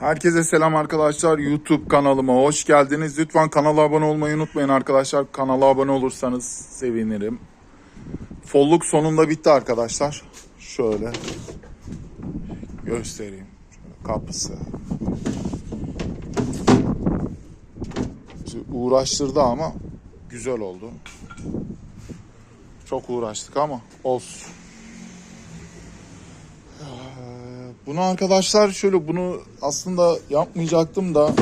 Herkese selam arkadaşlar. YouTube kanalıma hoş geldiniz. Lütfen kanala abone olmayı unutmayın arkadaşlar. Kanala abone olursanız sevinirim. Folluk sonunda bitti arkadaşlar. Şöyle göstereyim. Şöyle kapısı. Uğraştırdı ama güzel oldu. Çok uğraştık ama olsun. Bunu arkadaşlar şöyle bunu aslında yapmayacaktım da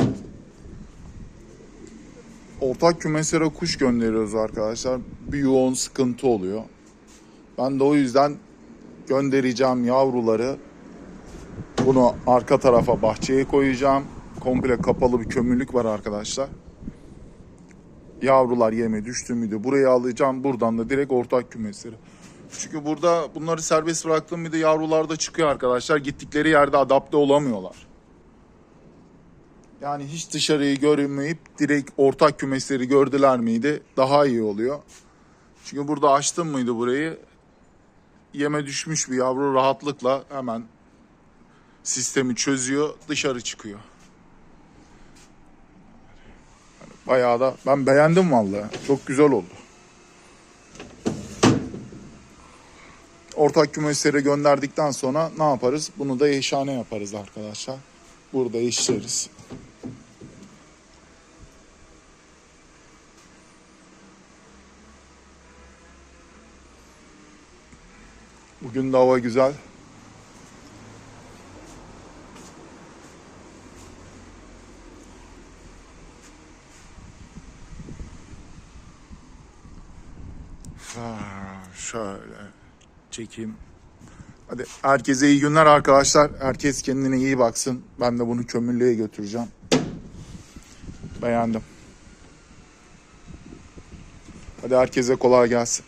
ortak kümeslere kuş gönderiyoruz arkadaşlar. Bir yoğun sıkıntı oluyor. Ben de o yüzden göndereceğim yavruları bunu arka tarafa bahçeye koyacağım. Komple kapalı bir kömürlük var arkadaşlar. Yavrular yeme düştü müydü buraya alacağım. Buradan da direkt ortak kümesleri. Çünkü burada bunları serbest bıraktığım bir de yavrular da çıkıyor arkadaşlar. Gittikleri yerde adapte olamıyorlar. Yani hiç dışarıyı görmeyip direkt ortak kümesleri gördüler miydi daha iyi oluyor. Çünkü burada açtım mıydı burayı yeme düşmüş bir yavru rahatlıkla hemen sistemi çözüyor dışarı çıkıyor. Bayağı da ben beğendim vallahi. Çok güzel oldu. Ortak kümeslere gönderdikten sonra ne yaparız? Bunu da eşhane yaparız arkadaşlar. Burada eşleriz. Bugün de hava güzel. Şöyle çekeyim. Hadi herkese iyi günler arkadaşlar. Herkes kendine iyi baksın. Ben de bunu kömürlüğe götüreceğim. Beğendim. Hadi herkese kolay gelsin.